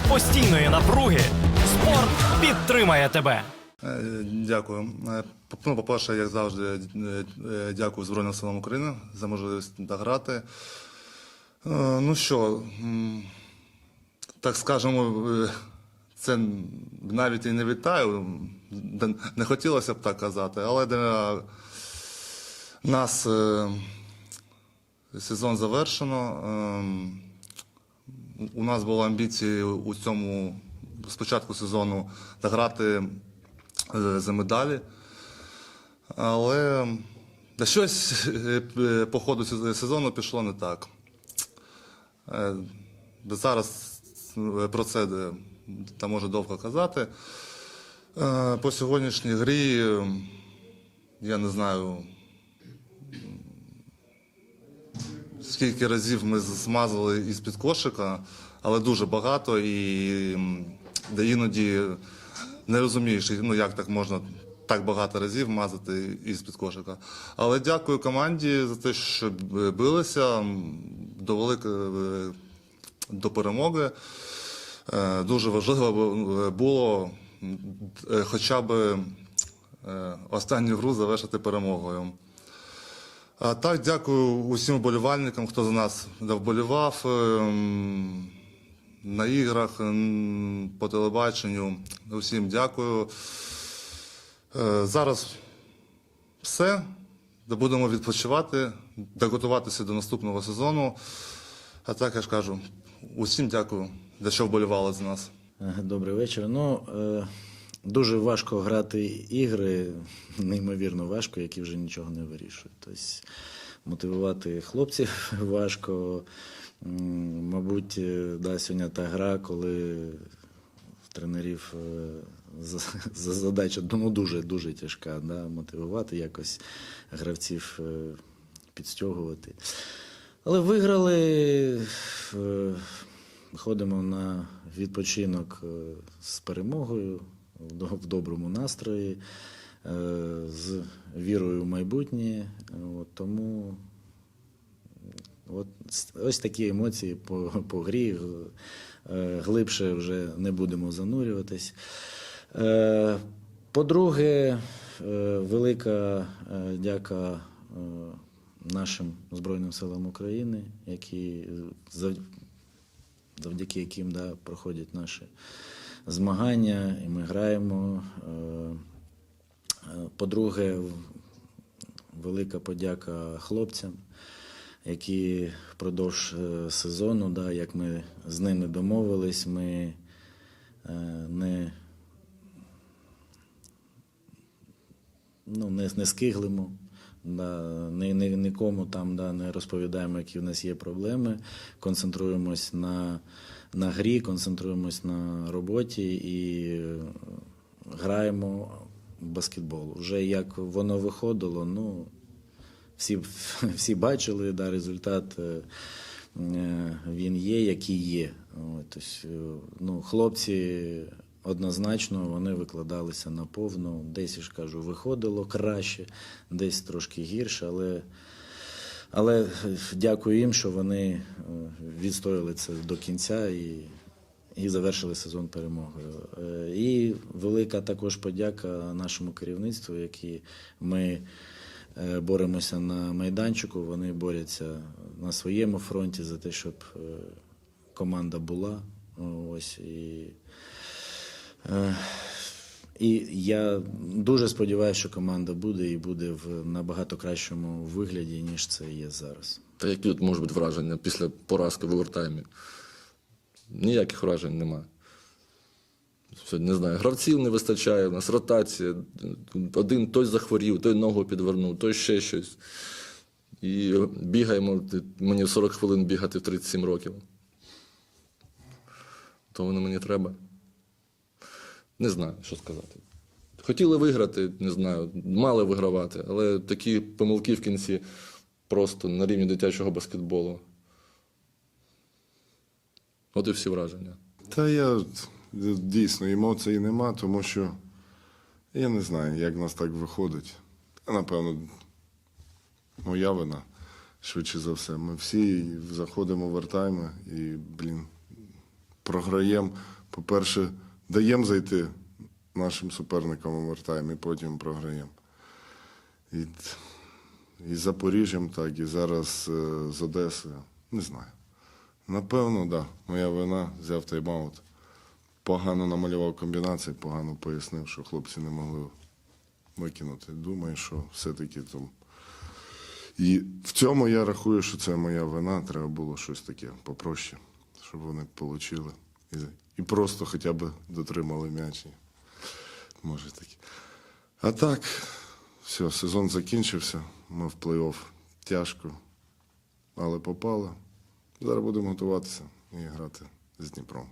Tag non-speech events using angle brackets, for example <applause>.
серед постійної напруги спорт підтримає тебе. Е, Дякую. Е, Ну, по-перше, як завжди, е, дякую Збройним силам України за можливість дограти. Ну що, так скажемо, це навіть і не вітаю. Не хотілося б так казати, але для нас сезон завершено. У нас були амбіції у цьому спочатку сезону дограти е, за медалі. Але да щось е, е, по ходу сезону пішло не так. Е, Зараз е, про це е, та може довго казати. Е, По сьогоднішній грі е, я не знаю, скільки разів ми змазали із-під кошика, але дуже багато і де іноді не розумієш, ну як так можна так багато разів мазати із-під кошика. Але дякую команді за те, що билися, м, довели е, до перемоги. Е, Дуже важливо було е, хоча б останню гру завершити перемогою. Так, дякую усім вболівальникам, хто за нас вболівав ем, на іграх, ем, по телебаченню. Усім дякую. Е, Зараз все. Будемо відпочивати, доготуватися до наступного сезону. А так я ж кажу, усім дякую, за що вболівали за нас. Е, Добрий вечір. Ну, е, дуже важко грати ігри, неймовірно важко, які вже нічого не вирішують. Тобто мотивувати хлопців <laughs> важко. Мабуть, е, да, сьогодні та гра, коли тренерів е, за- <laughs> за- задача ну, дуже дуже тяжка, да, мотивувати якось гравців е, підстягувати. Але виграли. Ходимо на відпочинок з перемогою в доброму настрої, е, з вірою в майбутнє. От, тому от, ось такі емоції по, по грі. Е, Глибше вже не будемо занурюватись. Е, По-друге, велика дяка нашим Збройним силам України, які завдяки яким да, проходять наші змагання, і ми граємо. Е, е, По-друге, велика подяка хлопцям, які впродовж е, сезону, да, як ми з ними домовились, ми не, ну, не, не скиглимо. Да, ні, ні, нікому там да, не розповідаємо, які в нас є проблеми. Концентруємось на, на грі, концентруємось на роботі і граємо в баскетбол. Вже як воно виходило, ну всі, всі бачили, да, результат е, е, він є, який є. Тобто, е, ну, хлопці однозначно вони викладалися наповну. Десь я ж кажу, виходило краще, десь трошки гірше, але. Але е, дякую їм, що вони е, відстояли це до кінця і, і завершили сезон перемогою. Е, І велика також подяка нашому керівництву, які ми боремося на майданчику. Вони борються на своєму фронті за те, щоб команда була. Ось і. Е, І я дуже сподіваюся, що команда буде і буде в набагато кращому вигляді, ніж це є зараз. Та які тут можуть бути враження після поразки в овертаймі? Ніяких вражень нема. Все, Не знаю, гравців не вистачає, у нас ротація. Один той захворів, той ногу підвернув, той ще щось. І бігаємо, мені 40 хвилин бігати в 37 років. То воно мені треба. Не знаю, що сказати. Хотіли виграти, не знаю, мали вигравати, але такі помилки в кінці просто на рівні дитячого баскетболу. От і всі враження. Та я дійсно емоцій нема, тому що я не знаю, як в нас так виходить. Напевно, моя вина, швидше за все. Ми всі заходимо в вертайми і, блін, програємо. По-перше, даємо зайти нашим суперникам овертайм і потім програємо. І, і з Запоріжжям, так, і зараз е, з Одесою. Не знаю. Напевно, так. Да. Моя вина взяв тайм-аут. Погано намалював комбінації, погано пояснив, що хлопці не могли викинути. Думаю, що все-таки там. І в цьому я рахую, що це моя вина. Треба було щось таке попроще, щоб вони отримали. І, і просто хоча б дотримали м'яч. Може такі. А так, все, сезон закінчився. Ми в плей-офф тяжко, але попало. Зараз будемо готуватися і грати з Дніпром.